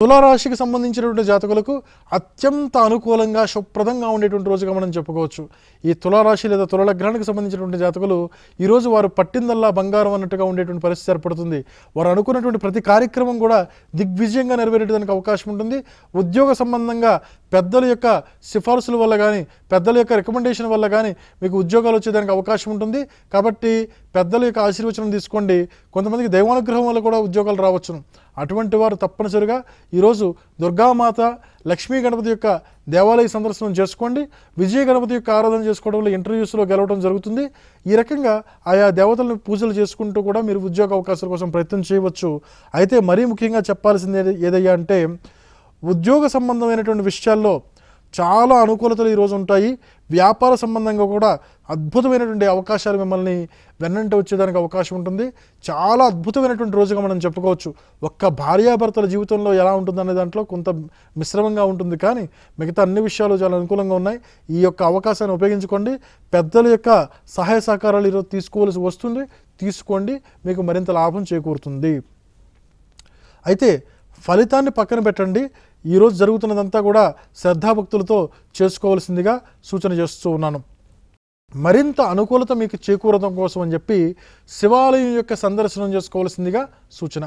తులారాశికి సంబంధించినటువంటి జాతకులకు అత్యంత అనుకూలంగా శుభ్రదంగా ఉండేటువంటి రోజుగా మనం చెప్పుకోవచ్చు. ఈ తులారాశి లేదా తులలగ్నానికి సంబంధించినటువంటి జాతకులు ఈరోజు వారు పట్టిందల్లా బంగారం అన్నట్టుగా ఉండేటువంటి పరిస్థితి ఏర్పడుతుంది. వారు అనుకున్నటువంటి ప్రతి కార్యక్రమం కూడా దిగ్విజయంగా నెరవేరేటానికి అవకాశం ఉంటుంది. ఉద్యోగ సంబంధంగా పెద్దల యొక్క సిఫార్సుల వల్ల కానీ పెద్దల యొక్క రికమెండేషన్ వల్ల కానీ మీకు ఉద్యోగాలు వచ్చేదానికి అవకాశం ఉంటుంది. కాబట్టి పెద్దల యొక్క ఆశీర్వచనం తీసుకోండి. కొంతమందికి దైవానుగ్రహం వల్ల కూడా ఉద్యోగాలు రావచ్చును. అటువంటి వారు తప్పనిసరిగా ఈరోజు దుర్గామాత లక్ష్మీ గణపతి యొక్క దేవాలయ సందర్శనం చేసుకోండి. విజయ గణపతి యొక్క ఆరాధన చేసుకోవడం వల్ల ఇంటర్వ్యూస్లో గెలవడం జరుగుతుంది. ఈ రకంగా ఆయా దేవతలను పూజలు చేసుకుంటూ కూడా మీరు ఉద్యోగ అవకాశాల కోసం ప్రయత్నం చేయవచ్చు. అయితే మరీ ముఖ్యంగా చెప్పాల్సింది ఏదయ్యా అంటే ఉద్యోగ సంబంధమైనటువంటి విషయాల్లో చాలా అనుకూలతలు ఈరోజు ఉంటాయి. వ్యాపార సంబంధంగా కూడా అద్భుతమైనటువంటి అవకాశాలు మిమ్మల్ని వెన్నంట వచ్చేదానికి అవకాశం ఉంటుంది. చాలా అద్భుతమైనటువంటి రోజుగా మనం చెప్పుకోవచ్చు. ఒక్క భార్యాభర్తల జీవితంలో ఎలా ఉంటుందనే దాంట్లో కొంత మిశ్రమంగా ఉంటుంది. కానీ మిగతా అన్ని విషయాలు చాలా అనుకూలంగా ఉన్నాయి. ఈ యొక్క అవకాశాన్ని ఉపయోగించుకోండి. పెద్దల యొక్క సహాయ సహకారాలు ఈరోజు తీసుకోవాల్సి వస్తుంది. తీసుకోండి. మీకు మరింత లాభం చేకూరుతుంది. అయితే ఫలితాన్ని పక్కన పెట్టండి. ఈరోజు జరుగుతున్నదంతా కూడా శ్రద్ధాభక్తులతో చేసుకోవాల్సిందిగా సూచన చేస్తూ ఉన్నాను. మరింత అనుకూలత మీకు చేకూరడం కోసం అని చెప్పి శివాలయం యొక్క సందర్శనం చేసుకోవాల్సిందిగా సూచన.